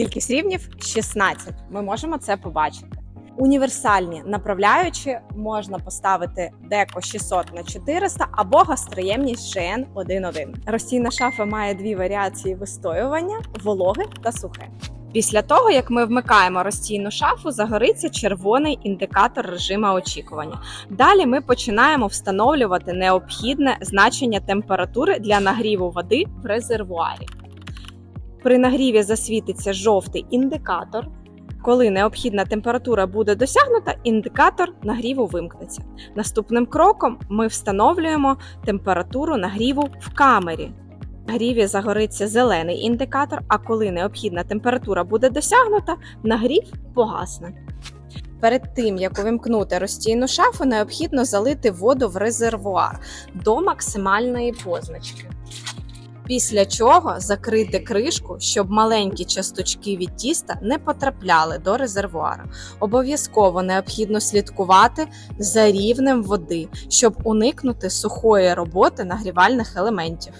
Кількість рівнів 16. Ми можемо це побачити. Універсальні направляючі можна поставити деко 600 на 400 або гастроємність GN 1.1. Розстійна шафа має дві варіації вистоювання: вологе та сухе. Після того, як ми вмикаємо розстійну шафу, загориться червоний індикатор режиму очікування. Далі ми починаємо встановлювати необхідне значення температури для нагріву води в резервуарі. При нагріві засвітиться жовтий індикатор. Коли необхідна температура буде досягнута, індикатор нагріву вимкнеться. Наступним кроком ми встановлюємо температуру нагріву в камері. В нагріві загориться зелений індикатор, а коли необхідна температура буде досягнута, нагрів погасне. Перед тим як увімкнути розстійну шафу, необхідно залити воду в резервуар до максимальної позначки. Після чого закрити кришку, щоб маленькі часточки від тіста не потрапляли до резервуара. Обов'язково необхідно слідкувати за рівнем води, щоб уникнути сухої роботи нагрівальних елементів.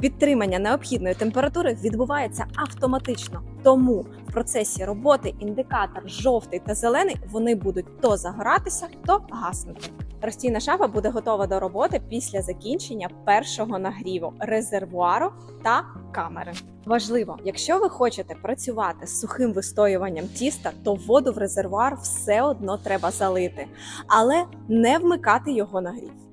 Підтримання необхідної температури відбувається автоматично, тому в процесі роботи індикатор жовтий та зелений вони будуть то загоратися, то гаснути. Розстійна шафа буде готова до роботи після закінчення першого нагріву резервуару та камери. Важливо, якщо ви хочете працювати з сухим вистоюванням тіста, то воду в резервуар все одно треба залити, але не вмикати його нагрів.